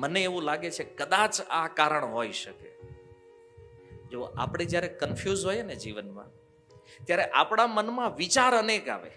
મને એવું લાગે છે કદાચ આ કારણ હોઈ શકે. જો આપણે જ્યારે કન્ફ્યુઝ હોઈએ ને જીવનમાં, ત્યારે આપણા મનમાં વિચાર અનેક આવે.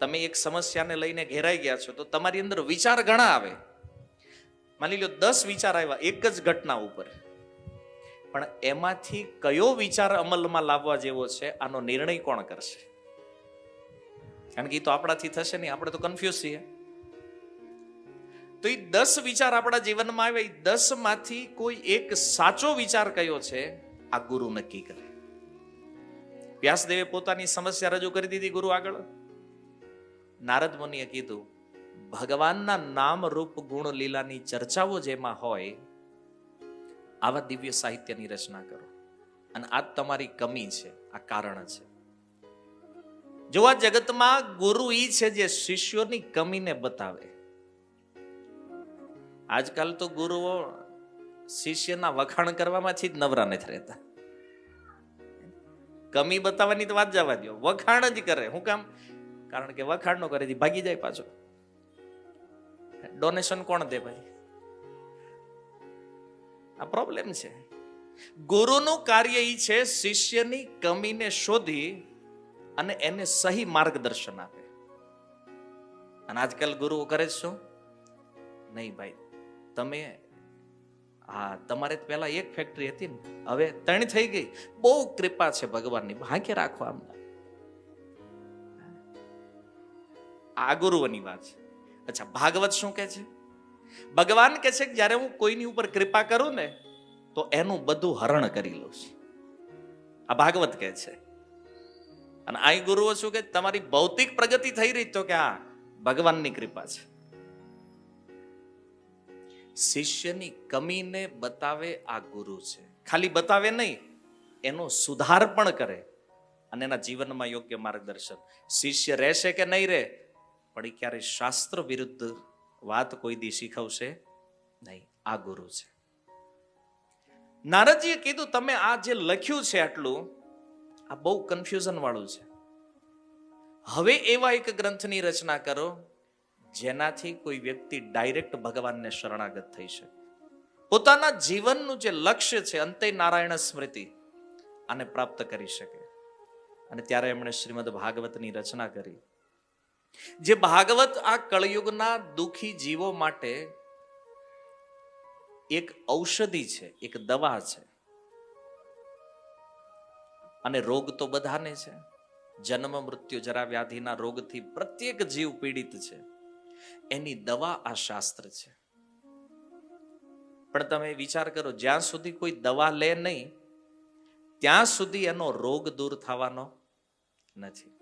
તમે એક સમસ્યાને લઈને ઘેરાઈ ગયા છો, તો તમારી અંદર વિચાર ઘણા આવે. માની લો દસ વિચાર આવ્યા, એક જ ઘટના ઉપર. પણ એમાંથી કયો વિચાર અમલમાં લાવવા જેવો છે, આનો નિર્ણય કોણ કરશે? કારણ કે એ તો આપણાથી થશે નહીં, આપણે તો કન્ફ્યુઝ છીએ. તો એ દસ વિચાર આપણા જીવનમાં આવે એ દસમાંથી કોઈ એક સાચો વિચાર કયો છે? આ ગુરુ નક્કી કરે. વ્યાસદેવે પોતાની સમસ્યા રજૂ કરી દીધી ગુરુ આગળ. નારદ મુનિએ કીધું, ભગવાનના નામ રૂપ ગુણ લીલાની ચર્ચાઓ જેમાં હોય, આવા દિવ્ય સાહિત્યની રચના કરો. અને આ તમારી કમી છે, આ કારણ છે. જો આ જગતમાં ગુરુ ઈ છે જે શિષ્યોની કમીને બતાવે આજકાલ તો ગુરુઓ શિષ્યના વખાણ કરવામાંથી જ નવરા નથી રહેતા. કમી બતાવવાની તો વાત જવા દો વખાણ જ કરે. હું કામ? કારણ કે વખાણ નો કરે ભાગી જાય પાછો. ડોનેશન કોણ દે ભાઈ? આ પ્રોબ્લેમ છે. ગુરુનું કાર્ય એ છે શિષ્યની કમીને શોધી અને એને સહી માર્ગદર્શન આપે. અને આજકાલ ગુરુઓ કરે છે શું? નહીં ભાઈ. તમે હા તમારે પહેલા એક ફેક્ટરી હતી ને, હવે ત્રણ થઈ ગઈ. બહુ કૃપા છે ભગવાનની ભાગ્ય રાખો અમને આ ગુરુઓની વાત છે. અચ્છા, ભાગવત શું કહે છે? ભગવાન કહે છે કે જ્યારે હું કોઈની ઉપર કૃપા કરું ને, તો એનું બધું હરણ કરી લઉં છું. આ ભાગવત કહે છે. અને આ ગુરુઓ શું કે તમારી ભૌતિક પ્રગતિ થઈ રહી તો કે આ ભગવાનની કૃપા છે. શિષ્યની કમીને બતાવે આ ગુરુ છે. ખાલી બતાવે નહીં, એનો સુધાર પણ કરે અને એના જીવનમાં યોગ્ય માર્ગદર્શન. શિષ્ય રહેશે કે નહીં રહે પણ એ ક્યારે શાસ્ત્ર વિરુદ્ધ વાત કોઈ દી શીખવશે નહીં. આ ગુરુ છે. નારદજીએ કીધું, તમે આ જે લખ્યું છે આટલું, આ બહુ કન્ફ્યુઝન વાળું છે. હવે એવા એક ગ્રંથની રચના કરો જેનાથી કોઈ વ્યક્તિ ડાયરેક્ટ ભગવાનને શરણાગત થઈ શકે. પોતાના જીવનનું જે લક્ષ્ય છે અંતે નારાયણ સ્મૃતિ, આને પ્રાપ્ત કરી શકે. અને ત્યારે એમણે શ્રીમદ ભાગવતની રચના કરી. જે ભાગવત આ કળયુગના દુખી જીવો માટે એક ઔષધિ છે, એક દવા છે. અને રોગ તો બધાને છે. જન્મ, મૃત્યુ, જરા વ્યાધિના રોગથી પ્રત્યેક જીવ પીડિત છે. એની દવા આ શાસ્ત્ર છે. પણ તમે વિચાર કરો, જ્યાં સુધી કોઈ દવા લે નહીં, ત્યાં સુધી એનો રોગ દૂર થવાનો નથી.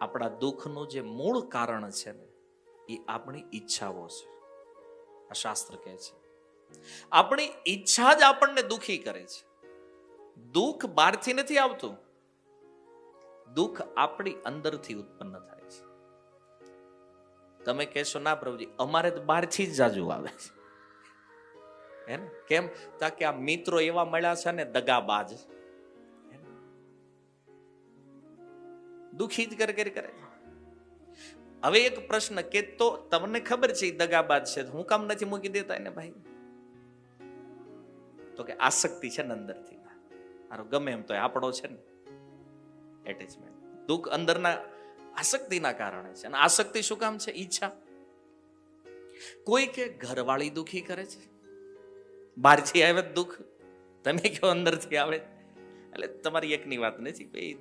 આપણા દુઃખનું જે મૂળ કારણ છે ને, એ આપણી ઈચ્છાઓ છે. આ શાસ્ત્ર કહે છે. આપણી ઈચ્છા જ આપણને દુખી કરે છે. દુઃખ બહારથી નથી આવતું. દુઃખ આપણી અંદરથી ઉત્પન્ન થાય છે. તમે કહેશો, ના પ્રભુજી, અમારે તો બહારથી જ જાજુ આવે છે. હે ને? કેમ? તા કે આ મિત્રો એવા મળ્યા છે ને, દગાબાજ? દુખી જ કરે કરે. હવે એક પ્રશ્ન કે તો તમને ખબર છે દગાબાજ છે? હું કામ નથી મૂકી દેતા એને ભાઈ? તો કે આસક્તિ છે ને અંદરથી. મારો ગમે એમ તો આપણો છે ને. એટેચમેન્ટ દુઃખ અંદરના આસક્તિના કારણે છે. અને આસક્તિ શું કામ છે? ઈચ્છા. કોઈ કે ઘરવાળી દુખી કરે છે. બહારથી આવે દુઃખ. તમે કયો અંદરથી આવે. એટલે તમારી એકની વાત નથી, ભાઈ.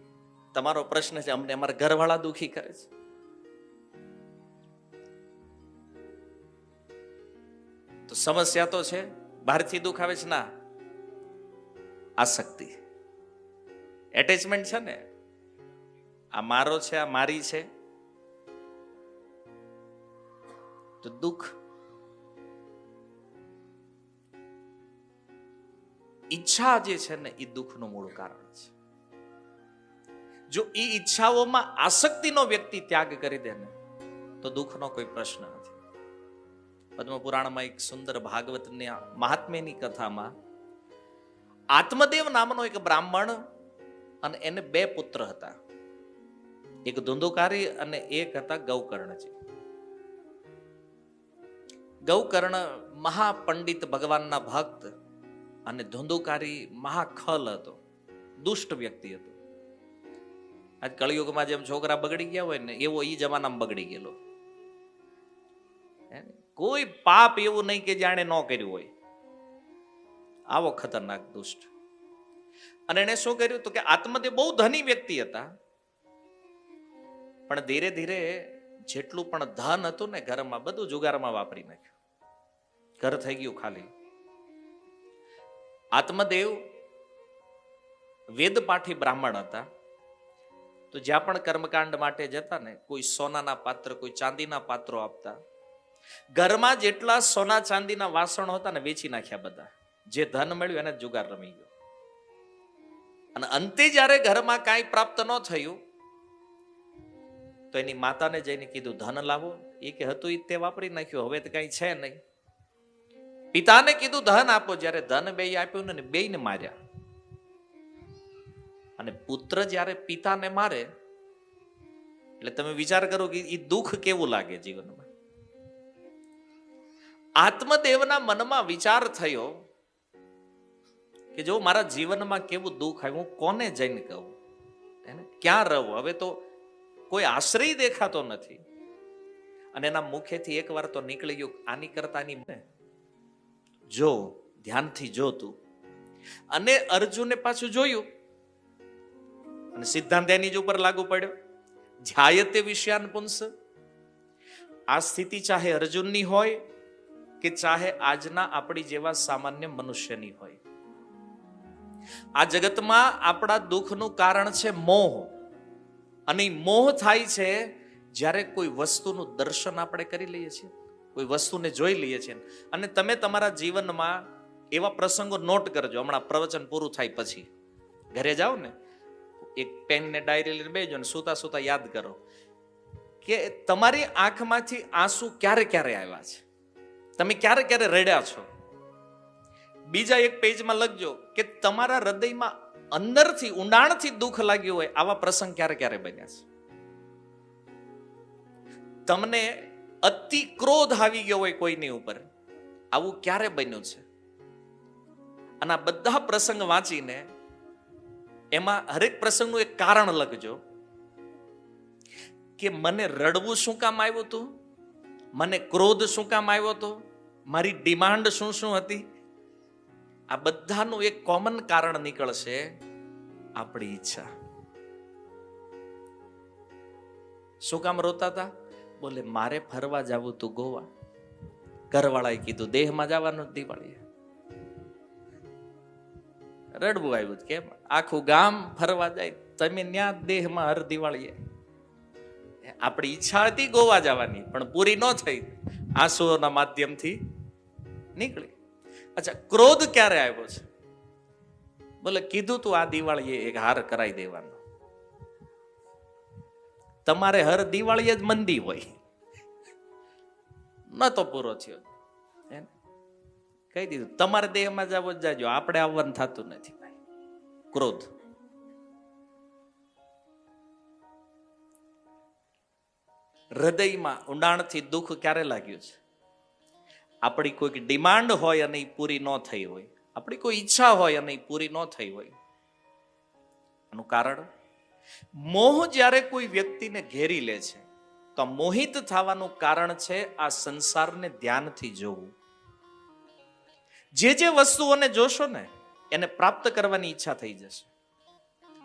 તમારો પ્રશ્ન છે, અમને અમારા ઘરવાળા દુખી કરે છે. તો સમસ્યા તો છે, બહારથી દુઃખ આવે છે ના. આસક્તિ. એટેચમેન્ટ છે ને આ મારો છે, આ મારી છે. તો દુઃખ ઈચ્છા જે છે ને એ દુઃખનું મૂળ કારણ છે. જો એ ઈચ્છાઓમાં આસક્તિનો વ્યક્તિ ત્યાગ કરી દે ને, તો દુઃખનો કોઈ પ્રશ્ન નથી. પદ્મ પુરાણમાં એક સુંદર ભાગવતની મહાત્મ્યની કથામાં આત્મદેવ નામનો એક બ્રાહ્મણ અને એને બે પુત્ર હતા. એક ધુંધુકારી અને એક હતા ગૌકર્ણજી. ગૌકર્ણ મહાપંડિત ભગવાનના ભક્ત અને ધુંધુકારી મહાખલ હતો. દુષ્ટ વ્યક્તિ હતો. આજ કળિયુગમાં જેમ છોકરા બગડી ગયા હોય ને, એવો એ જમાનામાં બગડી ગયેલો. કોઈ પાપ એવું નહીં કે જાણે ન કર્યું હોય. આવો ખતરનાક દુષ્ટ. અને એણે શું કર્યું તો કે આત્મદેવ બહુ ધની વ્યક્તિ હતા. પણ ધીરે ધીરે જેટલું પણ ધન હતું ને ઘરમાં, બધું જુગારમાં વાપરી નાખ્યું. ઘર થઈ ગયું ખાલી. આત્મદેવ વેદપાઠી બ્રાહ્મણ હતા. તો જ્યાં પણ કર્મકાંડ માટે જતા ને, કોઈ સોનાના પાત્ર, કોઈ ચાંદીના પાત્રો આપતા. ઘરમાં જેટલા સોના ચાંદીના વાસણો હતા ને, વેચી નાખ્યા બધા. જે ધન મળ્યું એને જુગાર રમી ગયો. અને અંતે જ્યારે ઘરમાં કાંઈ પ્રાપ્ત ન થયું તો એની માતાને જઈને કીધું, ધન લાવો. એ કે, હતું એ તે વાપરી નાખ્યું, હવે તો કઈ છે નહીં. પિતાને કીધું, ધન આપો. જ્યારે ધન બે આપ્યું ને બેયને માર્યા. અને પુત્ર જ્યારે પિતાને મારે, એટલે તમે વિચાર કરો કે એ દુઃખ કેવું લાગે જીવનમાં. આત્મદેવના મનમાં વિચાર થયો કે જો મારા જીવનમાં કેવું દુઃખ આવ્યું, હું કોને જઈને કહું? એને ક્યાં રહું? હવે તો કોઈ આશ્રય દેખાતો નથી. અને એના મુખેથી એકવાર તો નીકળી ગયું આની કરતાની જો, ધ્યાનથી જો તું. અને અર્જુને પાછું જોયું. અને સિદ્ધાંત એની જ ઉપર લાગુ પડ્યો. જાયતે વિષયાન પુંસ. આ સ્થિતિ ચાહે અર્જુનની હોય કે ચાહે આજના આપણી જેવા સામાન્ય મનુષ્યની હોય. આ જગતમાં આપણા દુઃખનું કારણ છે મોહ. અને મોહ થાય છે જ્યારે કોઈ વસ્તુનું દર્શન આપણે કરી લઈએ છીએ. કોઈ વસ્તુને જોઈ લઈએ છીએ. અને તમે તમારા જીવનમાં એવા પ્રસંગો નોટ કરજો. હમણાં પ્રવચન પૂરું થાય પછી. ઘરે જાઓ ને, એક પેન ને ડાયરી લઈને બેજો ને સૂતા સૂતા યાદ કરો કે તમારી આંખમાંથી આંસુ ક્યારે ક્યારે આવ્યા છે? તમે ક્યારે ક્યારે રડ્યા છો? બીજા એક પેજમાં લખજો કે તમારા હૃદયમાં અંદરથી ઊંડાણથી દુઃખ લાગ્યું હોય, આવા પ્રસંગ ક્યારે ક્યારે બન્યા છે? તમને અતિ ક્રોધ આવી ગયો હોય કોઈની ઉપર, આવું ક્યારે બન્યું છે? અને આ બધા પ્રસંગ વાંચીને એમાં હરેક પ્રસંગનું એક કારણ લખજો, કે મને રડવું શું કામ આવ્યું હતું? મને ક્રોધ શું કામ આવ્યો હતો? મારી ડિમાન્ડ શું શું હતી? આ બધાનું એક કોમન કારણ નીકળશે આપણી ઈચ્છા. શું કામ રોતા હતા બોલે, મારે ફરવા જવું તું ગોવા. ઘરવાળાએ કીધું, દેહમાં જવાનું દિવાળી રડવું આવ્યું. કેમ? આખું ગામ ફરવા જાય, તમે ન્યા દેહમાં હર દિવાળીએ. આપણી ઈચ્છા હતી ગોવા જવાની, પણ પૂરી ન થઈ. આંસુઓના માધ્યમથી નીકળી. અચ્છા, ક્રોધ ક્યારે આવ્યો છે? બોલે, કીધું તું આ દિવાળીએ એક હાર કરાવી દેવાનો. તમારે હર દિવાળીએ જ મંદી હોય. ન તો પૂરો થયો? કહી દીધું, તમારે દેહમાં જાવ જ જાજો, આપણે આવવાનું થતું નથી ભાઈ. ક્રોધ. હૃદયમાં ઊંડાણથી દુઃખ ક્યારે લાગ્યું છે? આપણી કોઈક ડિમાન્ડ હોય અને એ પૂરી ન થઈ હોય. આપણી કોઈ ઈચ્છા હોય અને એ પૂરી ન થઈ હોય. એનું કારણ? મોહ જ્યારે કોઈ વ્યક્તિને ઘેરી લે છે, તો મોહિત થવાનું કારણ છે આ સંસારને ધ્યાનથી જોવું. જે જે વસ્તુઓને જોશો ને, એને પ્રાપ્ત કરવાની ઈચ્છા થઈ જશે.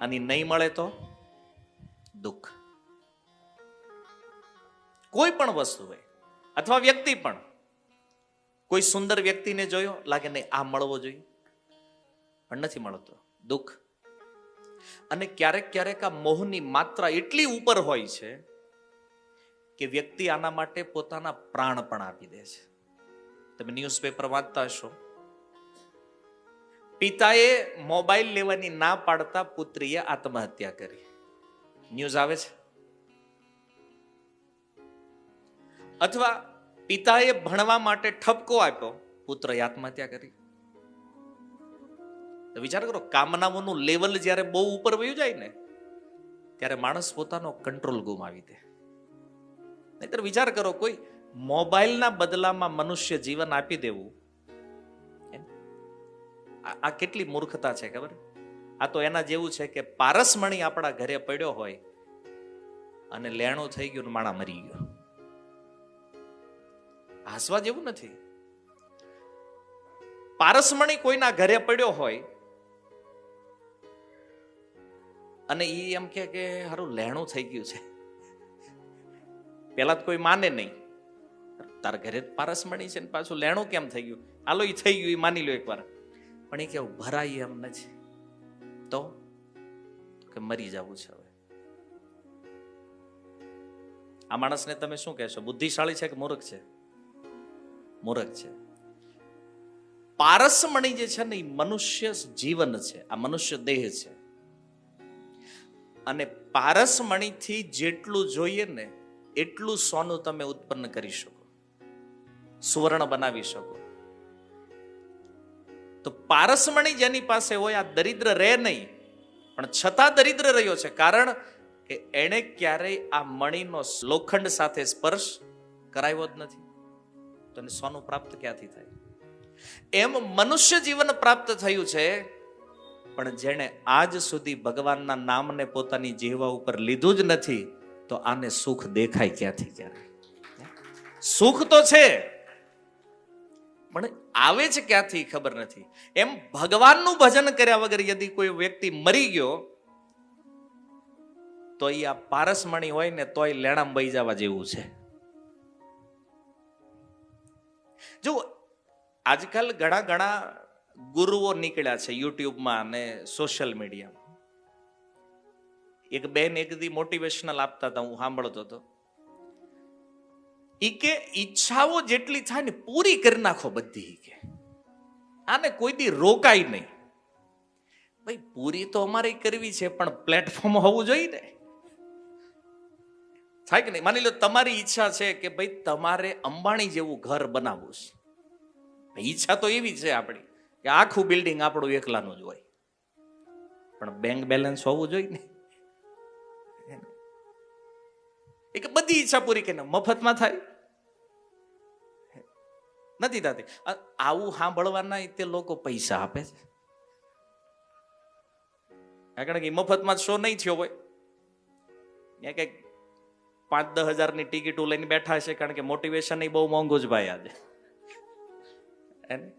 અને નહીં મળે તો દુઃખ. કોઈ પણ વસ્તુ હોય, અથવા વ્યક્તિ પણ કોઈ સુંદર વ્યક્તિને જોયો? લાગે નહીં, આ મળવો જોઈએ. પણ નથી મળતો. દુઃખ. અને ક્યારેક ક્યારેક આ મોહની માત્રા એટલી ઉપર હોય છે કે વ્યક્તિ આના માટે પોતાના પ્રાણ પણ આપી દે છે. તમે ન્યૂઝપેપર વાંચતા હશો. પિતાએ મોબાઈલ લેવાની ના પાડતા પુત્રીએ આત્મહત્યા કરી. ન્યૂઝ આવે છે? અથવા પિતાએ ભણવા માટે ઠપકો આપ્યો, પુત્રએ આત્મહત્યા કરી. તો વિચાર કરો, કામનાઓનું લેવલ જ્યારે બહુ ઉપર વયું જાય ને, ત્યારે માણસ પોતાનો કંટ્રોલ ગુમાવી દે. નહીતર વિચાર કરો, કોઈ મોબાઈલના બદલામાં મનુષ્ય જીવન આપી દેવું આ કેટલી મૂર્ખતા છે, ખબર? આ તો એના જેવું છે કે પારસમણી આપણા ઘરે પડ્યો હોય અને લેણું થઈ ગયું માણા મરી ગયો. હસવા જેવું નથી. પારસમણી કોઈના ઘરે પડ્યો હોય અને એ એમ કે કે હારું લેણું થઈ ગયું છે. પેલા તો કોઈ માને નહીં. તારા ઘરે પારસમણી છે ને પાછું લેણું કેમ થઈ ગયું? હાલો એ થઈ ગયું એ માની લો એકવાર. પણ એ કે ભરાય એમ નથી. તો? કે મરી જવું છે હવે. આ માણસને તમે શું કહેશો? બુદ્ધિશાળી છે કે મૂર્ખ છે? મૂર્ખ છે. પારસમણી જે છે ને એ મનુષ્ય જીવન છે, આ મનુષ્ય દેહ છે. અને પારસમણીથી જેટલું જોઈએ ને એટલું સોનું તમે ઉત્પન્ન કરી શકો. સુવર્ણ બનાવી શકો. તો પારસમણી જેની પાસે હોય, આ દરિદ્ર રહે નહીં, પણ છતાં દરિદ્ર રહ્યો છે. કારણ કે એણે ક્યારેય આ મણીનો લોખંડ સાથે સ્પર્શ કરાવ્યો જ નથી. તો એને સોનું પ્રાપ્ત ક્યાંથી થાય? એમ મનુષ્ય જીવન પ્રાપ્ત થયું છે, પણ જેણે આજ સુધી ભગવાનના નામને પોતાની જીવવા ઉપર લીધું જ નથી, તો આને સુખ દેખાય ક્યાંથી ક્યારે? સુખ તો છે, પણ આવે છે ક્યાંથી ખબર નથી. એમ ભગવાનનું ભજન કર્યા વગર યદિ કોઈ વ્યક્તિ મરી ગયો, તો એ આ પારસમણી હોય ને તોય લેણામ બઈ જવા જેવું છે. આજકાલ ઘણા ઘણા ગુરુઓ નીકળ્યા છે યુટ્યુબમાં અને સોશિયલ મીડિયામાં. એક બેન એક દી મોટિવેશનલ આપતા હતા, હું સાંભળતો હતો. ઈ કે, ઈચ્છાઓ જેટલી થાય ને પૂરી કરી નાખો બધી કે. આને કોઈ દી રોકાય નહીં. ભાઈ, પૂરી તો અમારે કરવી છે, પણ પ્લેટફોર્મ હોવું જોઈએ ને. થાય કે નહીં? માની લો, તમારી ઈચ્છા છે કે, ભાઈ, તમારે અંબાણી જેવું ઘર બનાવવું છે. ઈચ્છા તો એવી છે આપણી કે આખું બિલ્ડિંગ આપણું એકલાનું જ હોય. પણ બેંક બેલેન્સ હોવું જોઈએ ને. એ કે બધી ઈચ્છા પૂરી કરીને મફતમાં થાય. નથી થતી. આવું સાંભળવાના તે લોકો પૈસા આપે છે. કારણ કે મફતમાં શો નહીં થયો હોય. ત્યાં કંઈક પાંચ દસ હજારની ટિકિટો લઈને બેઠા છે કારણ કે મોટિવેશન એ બહુ મોંઘું જ ભાઈ આજે. એને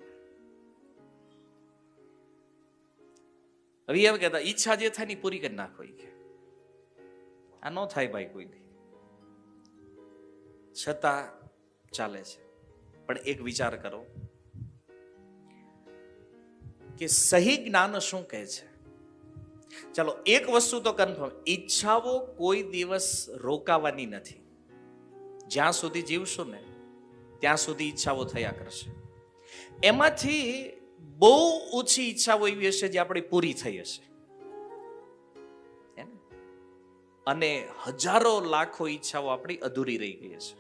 હવે એમ કહેતા, ઈચ્છા જે થાય ને પૂરી કરી નાખો ઈ કે. આ ન થાય ભાઈ કોઈ દી. છતાં ચાલે છે. પણ એક વિચાર કરો કે સહી જ્ઞાન શું કહે છે? ચાલો, એક વસ્તુ તો કન્ફર્મ ઈચ્છાઓ કોઈ દિવસ રોકાવાની નથી. જ્યાં સુધી જીવશું ને, ત્યાં સુધી ઈચ્છાઓ થયા કરશે. એમાંથી બહુ ઓછી ઈચ્છાઓ એવી હશે જે આપણી પૂરી થઈ હશે. અને હજારો લાખો ઈચ્છાઓ આપણી અધૂરી રહી ગઈ હશે.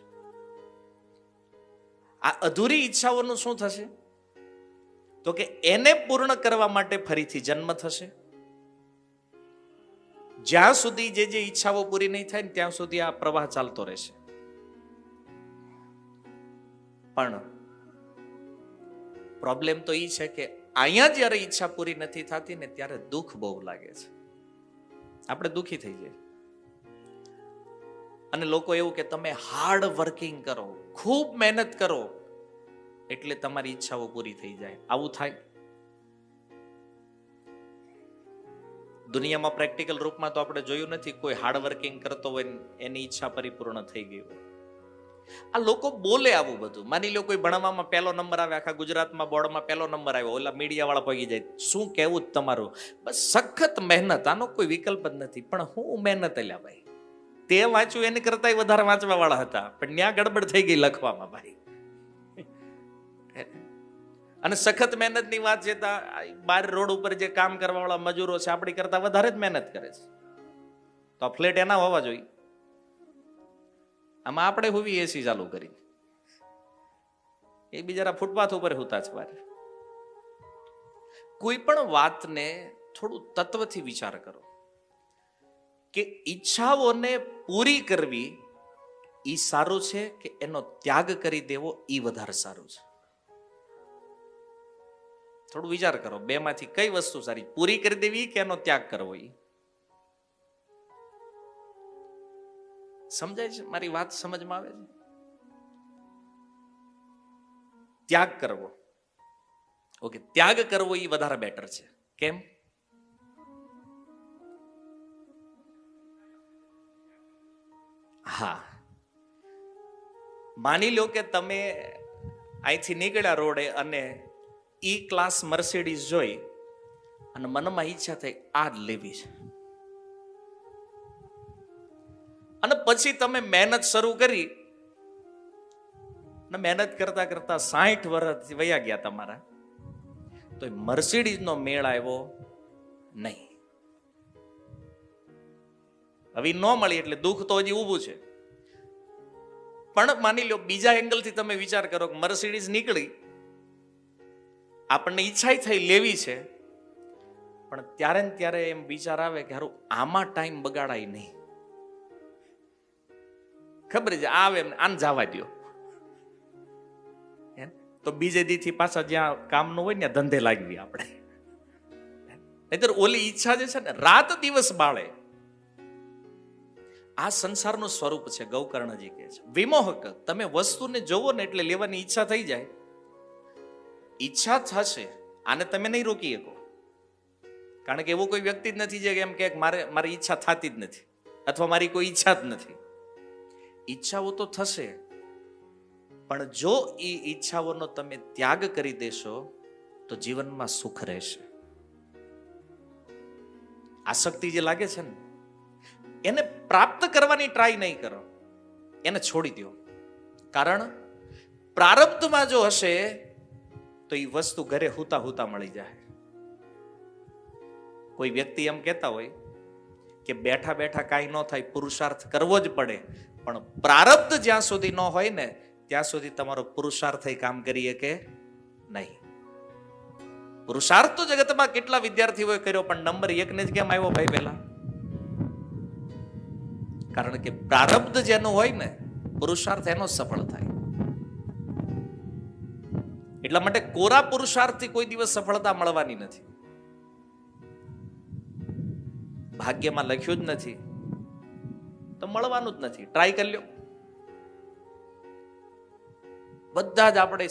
આ અધૂરી ઈચ્છાઓનું શું થશે? તો કે એને પૂર્ણ કરવા માટે ફરીથી જન્મ થશે. જ્યાં સુધી જે જે ઈચ્છાઓ પૂરી નહીં થાય ને ત્યાં સુધી આ પ્રવાહ ચાલતો રહેશે. પણ પ્રોબ્લેમ તો એ છે કે અહીંયા જ્યારે ઈચ્છા પૂરી નથી થતી ને ત્યારે દુઃખ બહુ લાગે છે. આપણે દુઃખી થઈ જઈએ. અને લોકો એવું કે તમે હાર્ડ વર્કિંગ કરો, ખૂબ મહેનત કરો, એટલે તમારી ઈચ્છાઓ પૂરી થઈ જાય. આવું થાય? દુનિયામાં પ્રેક્ટિકલ રૂપમાં તો આપણે જોયું નથી કોઈ હાર્ડ વર્કિંગ કરતો હોય એની ઈચ્છા પરિપૂર્ણ થઈ ગઈ હોય. આ લોકો બોલે આવું બધું. માની લો કોઈ ભણવામાં પહેલો નંબર આવે, આખા ગુજરાતમાં બોર્ડમાં પહેલો નંબર આવ્યો, ઓલા મીડિયાવાળા પગી જાય. શું કહેવું તમારું? બસ સખત મહેનત, આનો કોઈ વિકલ્પ જ નથી. પણ હું મહેનત અલ્યા ભાઈ. તે વાંચ્યું એની કરતા વધારે વાંચવા વાળા હતા. પણ ત્યાં ગડબડ થઈ ગઈ લખવામાં ભાઈ. અને સખત મહેનતની વાત છે બાર રોડ ઉપર જે કામ કરવાવાળા મજૂરો છે, આપણી કરતા વધારે જ મહેનત કરે છે. તો ફ્લેટ એના હોવા જોઈએ. આમાં આપણે હોવી એસી ચાલુ કરી. એ બિચારા ફૂટપાથ ઉપર હોતા છે બાર કોઈ પણ વાતને થોડું તત્વથી વિચાર કરો. કે ઈચ્છાઓને પૂરી કરવી એ સારું છે કે એનો ત્યાગ કરી દેવો એ વધારે સારું છે? થોડું વિચાર કરો બે માંથી કઈ વસ્તુ સારી પૂરી કરી દેવી કે એનો ત્યાગ કરવો ઈ? સમજાય છે? મારી વાત સમજમાં આવે છે? ત્યાગ કરવો. ઓકે, ત્યાગ કરવો એ વધારે બેટર છે. કેમ? હા. માની લો કે તમે અહીંથી નીકળ્યા રોડે અને ઈ ક્લાસ મર્સિડીઝ જોઈ અને મનમાં ઈચ્છા થઈ, આ જ લેવી છે. અને પછી તમે મહેનત શરૂ કરી. ને મહેનત કરતા કરતા સાઠ વર્ષ વયા ગયા તમારા. તો એ મર્સિડીઝનો મેળ આવ્યો નહીં. હવે ન મળી એટલે દુઃખ તો હજી ઊભું છે. પણ માની લો બીજા એંગલથી તમે વિચાર કરો કે મર્સિડીઝ નીકળી. આપણને ઈચ્છા થઈ લેવી છે. પણ ત્યારે ને ત્યારે એમ વિચાર આવે કે હારું, આમાં ટાઈમ બગાડાય નહીં. ખબર છે? આવે એમ આને જવા દો? તો બીજે દીથી પાછા જ્યાં કામનું હોય ને ધંધે લાગવી આપણે. નહીતર ઓલી ઈચ્છા જે છે ને, રાત દિવસ બાળે. આ સંસારનું સ્વરૂપ છે, ગૌકર્ણજી કહે છે. વિમોહક, તમે વસ્તુને જોવો ને એટલે લેવાની ઈચ્છા થઈ જાય. ઈચ્છા થશે, આને તમે નહીં રોકી શકો. કારણ કે એવો કોઈ વ્યક્તિ જ નથી જે એમ કે મારે, મારી ઈચ્છા થતી જ નથી. અથવા મારી કોઈ ઈચ્છા જ નથી. ઈચ્છાઓ તો થશે, પણ જો એ ઈચ્છાઓનો તમે ત્યાગ કરી દેશો, તો જીવનમાં સુખ રહેશે. આસક્તિ જે લાગે છે ને, એને પ્રાપ્ત કરવાની ટ્રાય નહીં કરો, એને છોડી દો. કારણ પ્રારબ્ધમાં જો હશે, તો એ વસ્તુ ઘરે હુતા હુતા મળી જાય. કોઈ વ્યક્તિ એમ કહેતા હોય કે બેઠા બેઠા કાંઈ ન થાય, પુરુષાર્થ કરવો જ પડે પણ પ્રારબ્ધ જ્યાં સુધી ન હોય ને, ત્યાં સુધી તમારો પુરુષાર્થ કામ કરીએ કે નહીં. પુરુષાર્થ તો જગતમાં કેટલા વિદ્યાર્થીઓએ કર્યો, પણ નંબર એકને જ કેમ આવ્યો ભાઈ પહેલા? કારણ કે પ્રારબ્ધ જેનું હોય ને, પુરુષાર્થ એનો સફળ થાય. એટલા માટે કોરા પુરુષાર્થથી કોઈ દિવસ સફળતા મળવાની નથી. ભાગ્યમાં લખ્યું જ નથી. તો મળવાનું જ નથી. ટ્રાય કરી લ્યો. બધા જ આપણે